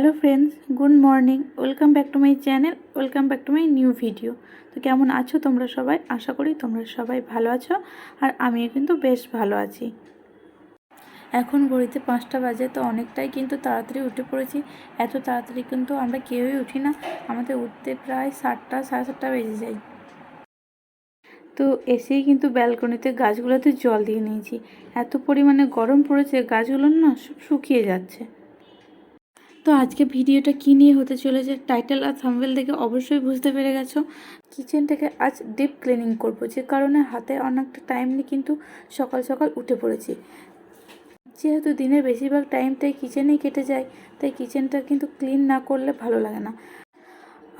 Hello friends, good morning. Welcome back to my channel, welcome back to my new video. তো কেমন আছো তোমরা সবাই? আশা করি তোমরা সবাই ভালো আছো আর আমিও কিন্তু বেশ ভালো আছি। এখন ঘড়িতে পাঁচটা বাজে, তো অনেকটাই কিন্তু তাড়াতাড়ি উঠে পড়েছি। এত তাড়াতাড়ি কিন্তু আমরা কেউই উঠি না। আমাদের উঠতে প্রায় সাতটা, সাড়ে সাতটা বেজে যায়। তো এসেই কিন্তু ব্যালকনিতে গাছগুলোতে জল দিয়ে নিয়েছি। এত পরিমাণে গরম পড়েছে, গাছগুলো না শুকিয়ে যাচ্ছে। তো আজকে ভিডিওটা কী নিয়ে হতে চলেছে? টাইটেল আর থাম্বেল দেখে অবশ্যই বুঝতে পেরে গেছো। কিচেনটাকে আজ ডিপ ক্লিনিং করব, যে কারণে হাতে অনেকটা টাইম নিয়ে কিন্তু সকাল সকাল উঠে পড়েছি। যেহেতু দিনের বেশিরভাগ টাইমটাই কিচেনেই কেটে যায়, তাই কিচেনটা কিন্তু ক্লিন না করলে ভালো লাগে না।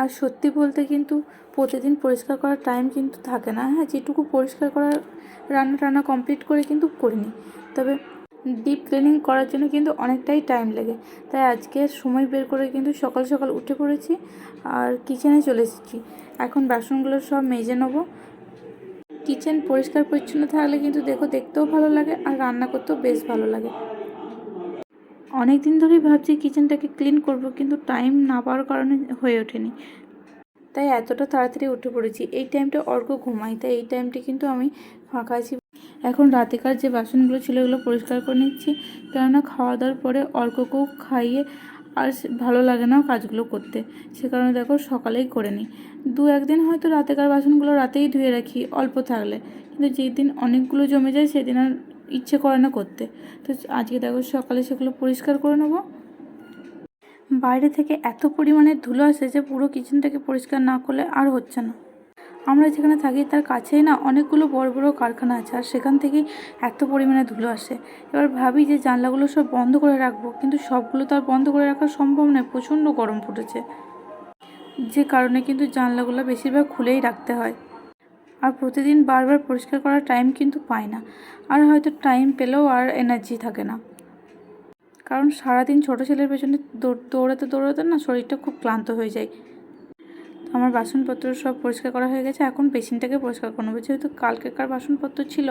আর সত্যি বলতে কিন্তু প্রতিদিন পরিষ্কার করার টাইম কিন্তু থাকে না। হ্যাঁ যেটুকু পরিষ্কার করার রান্না টান্না কমপ্লিট করে কিন্তু করিনি। তবে ডিপ ক্লিনিং করার জন্য কিন্তু অনেকটাই টাইম লাগে। তাই আজকে সময় বের করে কিন্তু সকাল সকাল উঠে পড়েছি আর কিচেনে চলে এসেছি। এখন বাসনগুলো সব মেজে নেব। কিচেন পরিষ্কার পরিচ্ছন্ন থাকলে কিন্তু দেখো দেখতেও ভালো লাগে আর রান্না করতেও বেশ ভালো লাগে। অনেক দিন ধরেই ভাবছি কিচেনটাকে ক্লিন করব কিন্তু টাইম না পাওয়ার কারণে হয়ে ওঠেনি। তাই এতটা তাড়াতাড়ি উঠে পড়েছি। এই টাইমটা অর্ঘ ঘুমাই, তাই এই টাইমটা কিন্তু আমি ফাঁকা আছি। এখন রাতেকার যে বাসনগুলো ছিল এগুলো পরিষ্কার করে নিচ্ছি। কেননা খাওয়া দাওয়ার পরে অর্ককেও খাইয়ে আর ভালো লাগে না কাজগুলো করতে। সে কারণে দেখো সকালেই করে নিই। দু একদিন হয়তো রাতেকার বাসনগুলো রাতেই ধুয়ে রাখি, অল্প থাকলে। কিন্তু যেই দিন অনেকগুলো জমে যায় সেদিন আর ইচ্ছে করে না করতে। তো আজকে দেখো সকালে সেগুলো পরিষ্কার করে নেব। বাইরে থেকে এত পরিমাণে ধুলো আসে যে পুরো কিচেনটাকে পরিষ্কার না করলে আর হচ্ছে না। আমরা যেখানে থাকি, তার কাছেই না অনেকগুলো বড় বড় কারখানা আছে আর সেখান থেকেই এত পরিমাণে ধুলো আসে। এবার ভাবি যে জানলাগুলো সব বন্ধ করে রাখব, কিন্তু সবগুলো তো আর বন্ধ করে রাখা সম্ভব নয়, প্রচণ্ড গরম পড়েছে। যে কারণে কিন্তু জানলাগুলো বেশিরভাগ খুলেই রাখতে হয়। আর প্রতিদিন বারবার পরিষ্কার করার টাইম কিন্তু পাই না। আর হয়তো টাইম পেলেও আর এনার্জি থাকে না। কারণ সারাদিন ছোটো ছেলের পেছনে দৌড়- দৌড়াতে দৌড়াতে না শরীরটা খুব ক্লান্ত হয়ে যায়। আমার বাসনপত্র সব পরিষ্কার করা হয়ে গেছে। এখন বেসিনটাকে পরিষ্কার করে নেব যেহেতু কালকেকার বাসনপত্র ছিল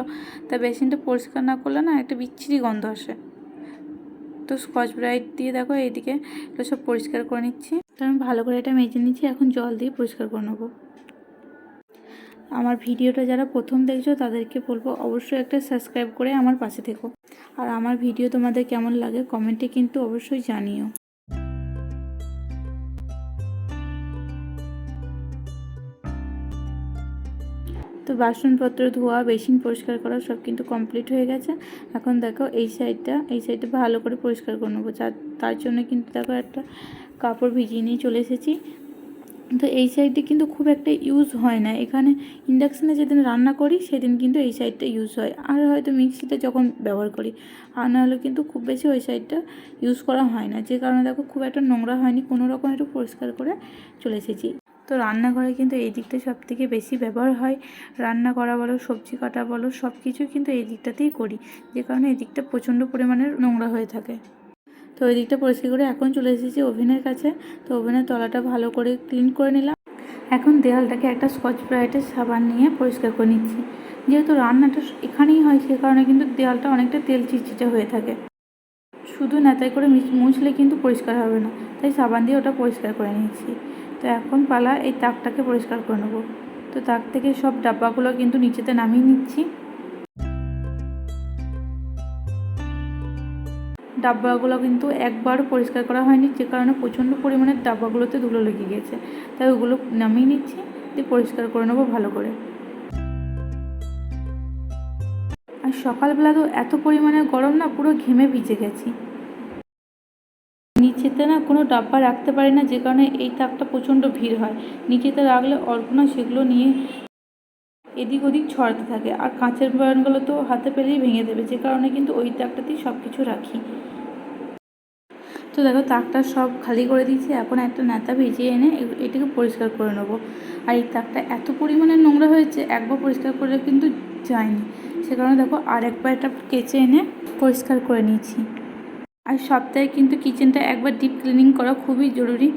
তাই বেসিনটা পরিষ্কার না করলে না একটা বিচ্ছিরি গন্ধ আসে। তো স্কচ ব্রাইট দিয়ে দেখো এইদিকে এগুলো সব পরিষ্কার করে নিচ্ছি। তো আমি ভালো করে এটা মেজে নিচ্ছি। এখন জল দিয়ে পরিষ্কার করে নেব। আমার ভিডিওটা যারা প্রথম দেখছ, তাদেরকে বলব অবশ্যই একটা সাবস্ক্রাইব করে আমার পাশে থেকো। আর আমার ভিডিও তোমাদের কেমন লাগে কমেন্টে কিন্তু অবশ্যই জানিও। তো বাসনপত্র, ধোয়া, বেসিন পরিষ্কার করা সব কিন্তু কমপ্লিট হয়ে গেছে। এখন দেখো এই সাইডটা এই সাইডটা ভালো করে পরিষ্কার করে নেব। তার জন্য কিন্তু দেখো একটা কাপড় ভিজিয়ে নিয়ে চলে এসেছি। তো এই সাইডে কিন্তু খুব একটা ইউজ হয় না। এখানে ইন্ডাকশানে যেদিন রান্না করি, সেদিন কিন্তু এই সাইডটা ইউজ হয়। আর হয়তো মিক্সিতে যখন ব্যবহার করি, আর নাহলে কিন্তু খুব বেশি ওই সাইডটা ইউজ করা হয় না। যে কারণে দেখো খুব একটা নোংরা হয়নি। কোনো রকম একটু পরিষ্কার করে চলে এসেছি। তো রান্নাঘরে কিন্তু এই দিকটা সব থেকে বেশি ব্যবহার হয়। রান্না করা বলো, সবজি কাটা বলো সব কিছু কিন্তু এই দিকটাতেই করি। যে কারণে এই দিকটা প্রচণ্ড পরিমাণে নোংরা হয়ে থাকে। তো ওই দিকটা পরিষ্কার করে এখন চলে এসেছি ওভেনের কাছে। তো ওভেনের তলাটা ভালো করে ক্লিন করে নিলাম। এখন দেওয়ালটাকে একটা স্কচ ব্রাইটের সাবান নিয়ে পরিষ্কার করে নিচ্ছি। যেহেতু রান্নাটা এখানেই হয়, সে কারণে কিন্তু দেয়ালটা অনেকটা তেল চিটচিটে হয়ে থাকে। শুধু নেতায় করে মুছলে কিন্তু পরিষ্কার হবে না। তাই সাবান দিয়ে ওটা পরিষ্কার করে নিচ্ছি। তো এখন পালা এই তাকটাকে পরিষ্কার করে নেব। তো তাক থেকে সব ডাব্বাগুলো কিন্তু নিচেতে নামিয়ে নিচ্ছি। ডাব্বাগুলো কিন্তু একবারও পরিষ্কার করা হয়নি, যে কারণে প্রচণ্ড পরিমাণে ডাব্বাগুলোতে ধুলো লেগে গেছে তাই ওগুলো নামিয়ে নিচ্ছি, দিয়ে পরিষ্কার করে নেব ভালো করে। আর সকালবেলা তো এত পরিমাণে গরম না, পুরো ঘেমে ভিজে গেছি। কোনো ডাব্বা রাখতে পারি না, যে কারণে এই তাকটা প্রচণ্ড ভিড় হয়। নিচেতে রাখলে অল্প না সেগুলো নিয়ে এদিক ওদিক ছড়াতে থাকে। আর কাঁচের বয়ানগুলো তো হাতে পেলেই ভেঙে দেবে, যে কারণে কিন্তু ওই তাকটাতেই সব কিছু রাখি। তো দেখো, তাকটা সব খালি করে দিয়েছি, এখন একটা নেতা ভিজিয়ে এনে এটাকে পরিষ্কার করে নেব। আর এই তাকটা এত পরিমাণে নোংরা হয়েছে, একবার পরিষ্কার করলে কিন্তু যায়নি। সে কারণে দেখো আর একবার এটা কেচে এনে পরিষ্কার করে নিয়েছি। আর সপ্তাহে কিন্তু কিচেনটা একবার ডিপ ক্লিনিং করা খুবই জরুরি।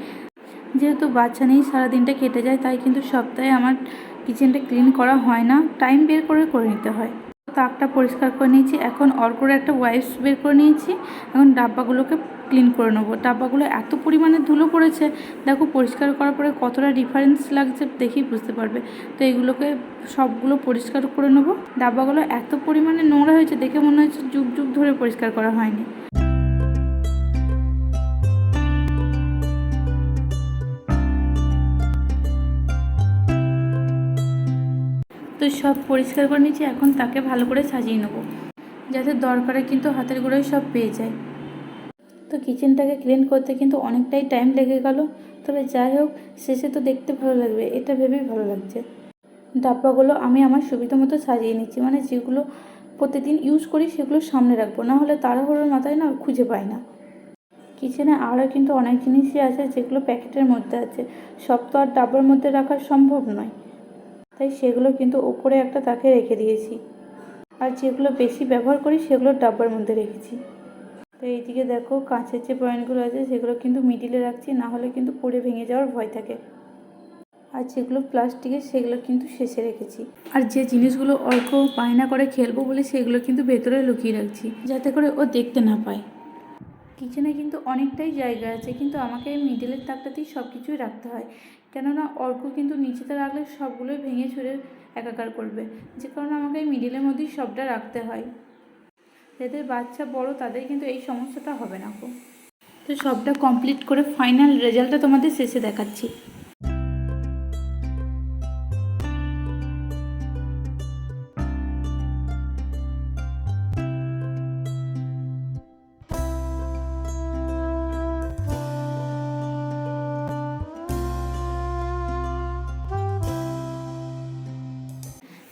যেহেতু বাচ্চা নেই, সারাদিনটা কেটে যায়, তাই কিন্তু সপ্তাহে আমার কিচেনটা ক্লিন করা হয় না। টাইম বের করে করে নিতে হয়। তাকটা পরিষ্কার করে নিয়েছি। এখন অর্কর একটা ওয়াইপস বের করে নিয়েছি। এখন ডাব্বাগুলোকে ক্লিন করে নেব। ডাব্বাগুলো এত পরিমাণে ধুলো পড়েছে, দেখো পরিষ্কার করার পরে কতটা ডিফারেন্স লাগছে দেখেই বুঝতে পারবে। তো এগুলোকে সবগুলো পরিষ্কার করে নেব। ডাব্বাগুলো এত পরিমাণে নোংরা হয়েছে, দেখে মনে হচ্ছে যুগ যুগ ধরে পরিষ্কার করা হয়নি। তো সব পরিষ্কার করে নিয়েছি, এখন তাকে ভালো করে সাজিয়ে নেব। যাতে দরকারে কিন্তু হাতের গোড়ায় সব পেয়ে যায়। তো কিচেনটাকে ক্লিন করতে কিন্তু অনেকটাই টাইম লেগে গেল। তবে যাই হোক, শেষে তো দেখতে ভালো লাগবে, এটা ভেবেই ভালো লাগছে। ডাব্বাগুলো আমি আমার সুবিধা মতো সাজিয়ে নিচ্ছি মানে যেগুলো প্রতিদিন ইউজ করি সেগুলো সামনে রাখব, না হলে তাড়াহুড়োর মাথায় না খুঁজে পাই না। কিচেনে আরও কিন্তু অনেক জিনিসই আছে, যেগুলো প্যাকেটের মধ্যে আছে। সব তো আর ডাব্বার মধ্যে রাখা সম্ভব নয়। তাই সেগুলো কিন্তু ওপরে একটা তাকে রেখে দিয়েছি। আর যেগুলো বেশি ব্যবহার করি সেগুলো ডাব্বার মধ্যে রেখেছি। তো এইদিকে দেখো কাঁচের যে পয়েন্টগুলো আছে সেগুলো কিন্তু মিডিলে রাখছি, না হলে কিন্তু পড়ে ভেঙে যাওয়ার ভয় থাকে। আর যেগুলো প্লাস্টিকের সেগুলো কিন্তু শেষে রেখেছি। আর যে জিনিসগুলো অল্প বায়না করে খেলব বলে সেগুলো কিন্তু ভেতরে লুকিয়ে রাখছি, যাতে করে ও দেখতে না পায়। কিচেনে কিন্তু অনেকটাই জায়গা আছে, কিন্তু আমাকে মিডিলের তাকটাতেই সব কিছুই রাখতে হয়। কেননা অর্ক কিন্তু নিচেতে রাখলে সবগুলোই ভেঙে ছুঁড়ে একাকার করবে। যে কারণে আমাকে এই মিডিলের মধ্যেই সবটা রাখতে হয়। যাদের বাচ্চা বড়, তাদের কিন্তু এই সমস্যাটা হবে না তো সবটা কমপ্লিট করে ফাইনাল রেজাল্টটা তোমাদের শেষে দেখাচ্ছি।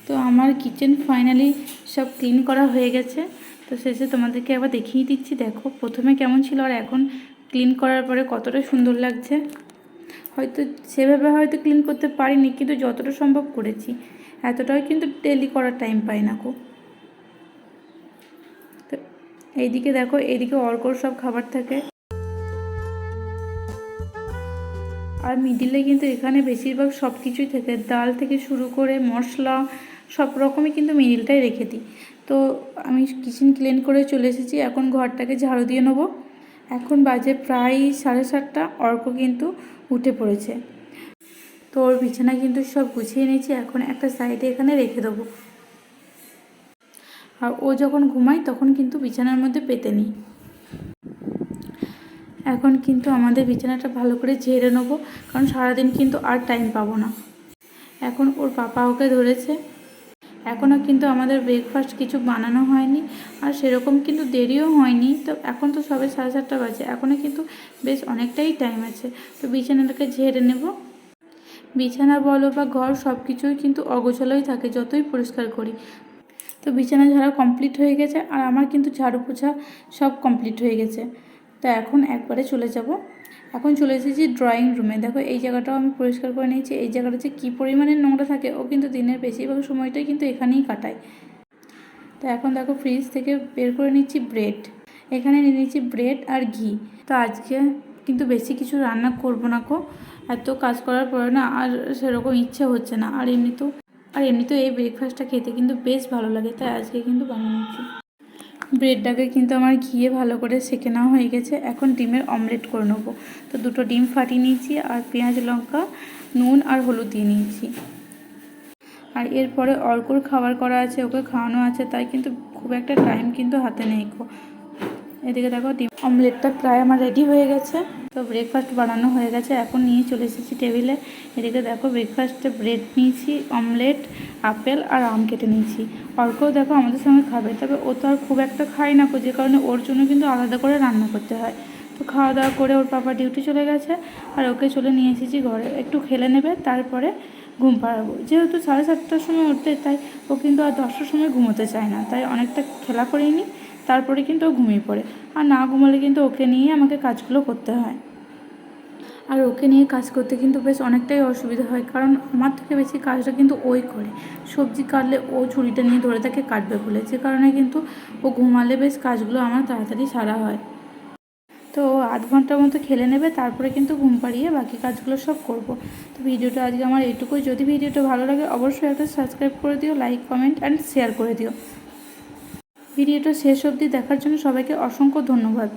তো আমার কিচেন ফাইনালি সব ক্লিন করা হয়ে গেছে। তো শেষে তোমাদেরকে একবার দেখিয়ে দিচ্ছি, দেখো প্রথমে কেমন ছিল আর এখন ক্লিন করার পরে কতটা সুন্দর লাগছে। হয়তো সেভাবে হয়তো ক্লিন করতে পারিনি, কিন্তু যতটা সম্ভব করেছি। এতটাও কিন্তু ডেলি করার টাইম পাই না খুব তো এইদিকে দেখো, এইদিকে অর্কর সব খাবার থাকে। আর মিডিলে কিন্তু এখানে বেশিরভাগ সব কিছুই থাকে। ডাল থেকে শুরু করে মশলা সব রকমই কিন্তু মিডিলটাই রেখে দিই। তো আমি কিচেন ক্লিন করে চলে এসেছি, এখন ঘরটাকে ঝাড়ু দিয়ে নেব। এখন বাজে প্রায় সাড়ে সাতটা, অর্ক কিন্তু উঠে পড়েছে। তো ওর বিছানা কিন্তু সব গুছিয়ে নিয়েছি, এখন একটা সাইডে এখানে রেখে দেবো। আর ও যখন ঘুমায় তখন কিন্তু বিছানার মধ্যে পেতে নিই। এখন কিন্তু আমাদের বিছানাটা ভালো করে ঝেড়ে নেব, কারণ সারাদিন কিন্তু আর টাইম পাবো না। এখন ওর পাপা ওকে ধরেছে এখনও কিন্তু আমাদের ব্রেকফাস্ট কিছু বানানো হয়নি, আর সেরকম কিন্তু দেরিও হয়নি। তো এখন তো সবে সাড়ে সাতটা বাজে, এখনও কিন্তু বেশ অনেকটাই টাইম আছে। তো বিছানাটাকে ঝেড়ে নেব। বিছানা বলো বা ঘর সব কিছুই কিন্তু অগোছালোই থাকে, যতই পরিষ্কার করি। তো বিছানা ঝাড়া কমপ্লিট হয়ে গেছে, আর আমার কিন্তু ঝাড়ু পোছা সব কমপ্লিট হয়ে গেছে। তো এখন একবারে চলে যাব। এখন চলে এসেছি ড্রয়িং রুমে দেখো, এই জায়গাটাও আমি পরিষ্কার করে নিয়েছি। এই জায়গাটা যে কী পরিমাণে নোংরা থাকে, ও কিন্তু দিনের বেশিরভাগ সময়টাই কিন্তু এখানেই কাটায়। তো এখন দেখো ফ্রিজ থেকে বের করে নিচ্ছি ব্রেড এখানে নিয়ে নিচ্ছি ব্রেড আর ঘি। তো আজকে কিন্তু বেশি কিছু রান্না করব না কো এত কাজ করার পরে না আর সেরকম ইচ্ছে হচ্ছে না। আর এমনিতেও আর এমনিতেও এই ব্রেকফাস্টটা খেতে কিন্তু বেশ ভালো লাগে। তাই আজকে কিন্তু বানিয়ে নিচ্ছি। ব্রেডটাকে কিন্তু আমার ঘিয়ে ভালো করে সেঁকে নেওয়া হয়ে গেছে। এখন ডিমের অমলেট করে নেব। তো দুটো ডিম ফাটিয়ে নিয়েছি আর পেঁয়াজ, লঙ্কা, নুন আর হলুদ দিয়ে নিয়েছি। আর এরপরে অর্কর খাবার করা আছে, ওকে খাওয়ানো আছে, তাই কিন্তু খুব একটা টাইম কিন্তু হাতে নেই কো। এদিকে দেখো, ডিম অমলেটটা প্রায় আমার রেডি হয়ে গেছে। তো ব্রেকফাস্ট বানানো হয়ে গেছে। এখন নিয়ে চলে এসেছি টেবিলে এদিকে দেখো ব্রেকফাস্টে ব্রেড নিয়েছি, অমলেট আপেল আর আম কেটে নিয়েছি। অর্কও দেখো আমাদের সঙ্গে খাবে, তবে ও তো আর খুব একটা খায় না যে কারণে ওর জন্য কিন্তু আলাদা করে রান্না করতে হয়। তো খাওয়া দাওয়া করে ওর পাপা ডিউটি চলে গেছে, আর ওকে চলে নিয়ে এসেছি ঘরে। একটু খেলে নেবে, তারপরে ঘুম পাড়াবো। যেহেতু সাড়ে সাতটার সময় উঠতে, তাই ও কিন্তু আর দশটার সময় ঘুমোতে চায় না। তাই অনেকটা খেলা করেই নিই তারপরে কিন্তু ও ঘুমিয়ে পড়ে। আর না ঘুমালে কিন্তু ওকে নিয়ে আমাকে কাজগুলো করতে হয়। আর ওকে নিয়ে কাজ করতে কিন্তু বেশ অনেকটাই অসুবিধা হয়, কারণ আমার থেকে বেশি কাজটা কিন্তু ওই করে। সবজি কাটলে ও ছুরিটা নিয়ে ধরে তাকে কাটবে বলে, যে কারণে কিন্তু ও ঘুমালে বেশ কাজগুলো আমার তাড়াতাড়ি সারা হয়। তো আধ ঘণ্টার মতো খেলে নেবে, তারপরে কিন্তু ঘুম পাড়িয়ে বাকি কাজগুলো সব করব। তো ভিডিওটা আজকে আমার এইটুকুই। যদি ভিডিওটা ভালো লাগে অবশ্যই একটা সাবস্ক্রাইব করে দিও, লাইক, কমেন্ট অ্যান্ড শেয়ার করে দিও। ভিডিওটা শেষ অবধি দেখার জন্য সবাইকে অসংখ্য ধন্যবাদ।